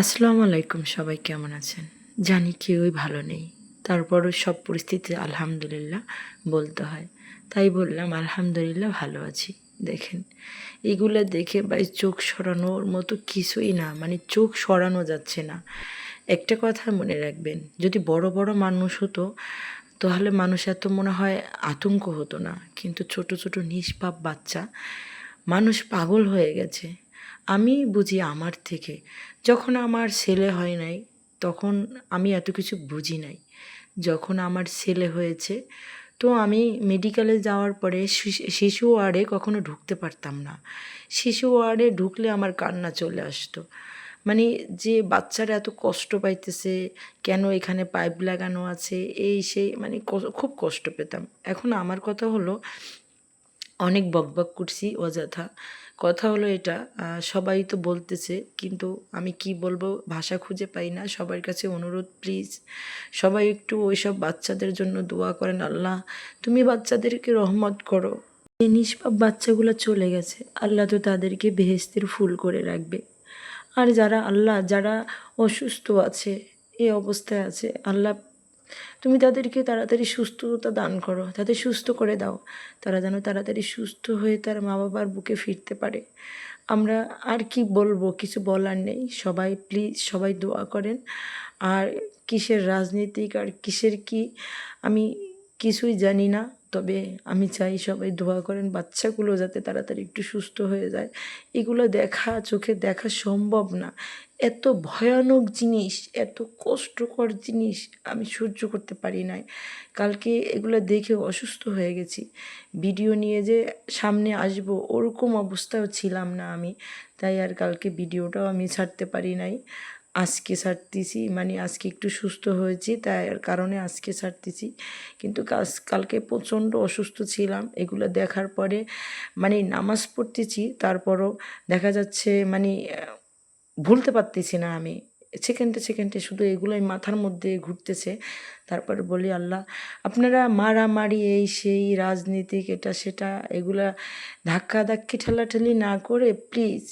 আসসালামু আলাইকুম, সবাই কেমন আছেন? জানি কেউই ভালো নেই। তারপরও সব পরিস্থিতি আলহামদুলিল্লাহ বলতে হয়। তাই বললাম, আলহামদুলিল্লাহ ভালো আছি। দেখেন, এগুলো দেখে ভাই চোখ সরানোর মতো কিছুই না মানে চোখ সরানো যাচ্ছে না। একটা কথা মনে রাখবেন, যদি বড় বড় মানুষ হতো, তাহলে মানুষ এত মনে হয় আতঙ্ক হতো না। কিন্তু ছোট ছোট নিষ্পাপ বাচ্চা, মানুষ পাগল হয়ে গেছে। আমি বুঝি আমার থেকে। যখন আমার ছেলে হয় নাই, তখন আমি এত কিছু বুঝি নাই। যখন আমার ছেলে হয়েছে, তো আমি মেডিকেলে যাওয়ার পরে শিশু- ওয়ার্ডে কখনো ঢুকতে পারতাম না। শিশু ওয়ার্ডে ঢুকলে আমার কান্না চলে আসতো। মানে যে বাচ্চারা এত কষ্ট পাইতেছে, কেন এখানে পাইপ লাগানো আছে, এই সেই মানে খুব কষ্ট পেতাম। এখন আমার কথা হলো, অনেক বকবক করছি অযথা। কথা হলো এটা সবাই তো বলতেছে, কিন্তু আমি কি বলব, ভাষা খুঁজে পাই না, সবার কাছে অনুরোধ প্লিজ সবাই একটু ওইসব বাচ্চাদের জন্য দোয়া করেন, আল্লাহ তুমি বাচ্চাদেরকে রহমত করো। এই নিষ্পাপ বাচ্চাগুলো চলে গেছে, আল্লাহ তো তাদেরকে বেহেস্তের ফুল করে রাখবে। আর যারা আল্লাহ, যারা অসুস্থ আছে, এই অবস্থায় আছে, আল্লাহ তুমি তাদেরকে তাড়াতাড়ি সুস্থতা দান করো তাদের সুস্থ করে দাও। তারা যেন তাড়াতাড়ি সুস্থ হয়ে তার মা বাবার বুকে ফিরতে পারে। আমরা আর কি বলব, কিছু বলার নেই। সবাই প্লিজ সবাই দোয়া করেন। আর কিসের রাজনীতিক আর কিসের কি, আমি কিছুই জানি না। তবে আমি চাই সবাই দোয়া করেন বাচ্চাগুলো যাতে তাড়াতাড়ি একটু সুস্থ হয়ে যায়। এগুলো দেখা, চোখে দেখা সম্ভব না। এত ভয়ানক জিনিস, এত কষ্টকর জিনিস আমি সহ্য করতে পারি নাই। কালকে এগুলো দেখে অসুস্থ হয়ে গেছি। ভিডিও নিয়ে যে সামনে আসব, ওরকম অবস্থাও ছিলাম না আমি। তাই আর কালকে ভিডিওটাও আমি ছাড়তে পারি নাই। আজকে ছাড়তেছি মানে আজকে একটু সুস্থ হয়েছি, তাই আর কারণে আজকে ছাড়তেছি কিন্তু কালকে প্রচণ্ড অসুস্থ ছিলাম, এগুলো দেখার পরে মানে নামাজ পড়তেছি, তারপরও দেখা যাচ্ছে মানে ভুলতে পারতেছি না আমি। সেকেন্ডে সেকেন্ডে শুধু এগুলোই মাথার মধ্যে ঘুরতেছে। তারপর বলি, আল্লাহ, আপনারা মারামারি, এই সেই রাজনীতিক, এটা সেটা, এগুলা ধাক্কা ধাক্কি ঠেলাঠেলি না করে প্লিজ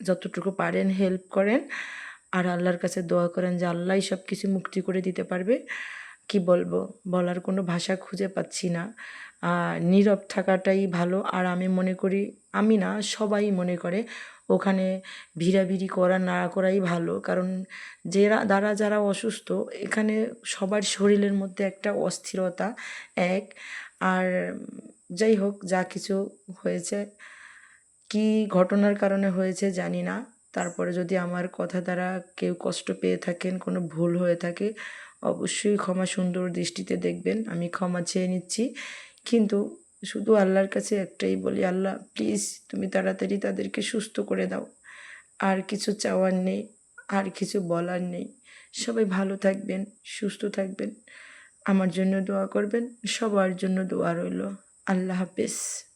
যতটুকু পারেন হেল্প করেন। আর আল্লাহর কাছে দোয়া করেন যে আল্লাহ সব কিছু মুক্তি করে দিতে পারবে। কি বলব? বলার কোনো ভাষা খুঁজে পাচ্ছি না। নীরব থাকাটাই ভালো। আর আমি মনে করি, আমি না, সবাই মনে করে ওখানে ভিড়াভিড়ি করা না করাই ভালো। কারণ যারা, দ্বারা যারা অসুস্থ, এখানে সবার শরীরের মধ্যে একটা অস্থিরতা এক। আর যাই হোক, যা কিছু হয়েছে, কি ঘটনার কারণে হয়েছে জানি না। তারপরে যদি আমার কথা দ্বারা কেউ কষ্ট পেয়ে থাকেন, কোনো ভুল হয়ে থাকে, অবশ্যই ক্ষমা সুন্দর দৃষ্টিতে দেখবেন। আমি ক্ষমা চেয়ে নিচ্ছি। কিন্তু শুধু আল্লাহর কাছে একটাই বলি, আল্লাহ প্লিজ তুমি তাড়াতাড়ি তাদেরকে সুস্থ করে দাও। আর কিছু চাওয়ার নেই, আর কিছু বলার নেই। সবাই ভালো থাকবেন, সুস্থ থাকবেন। আমার জন্য দোয়া করবেন, সবার জন্য দোয়া রইল। আল্লাহ হাফেজ।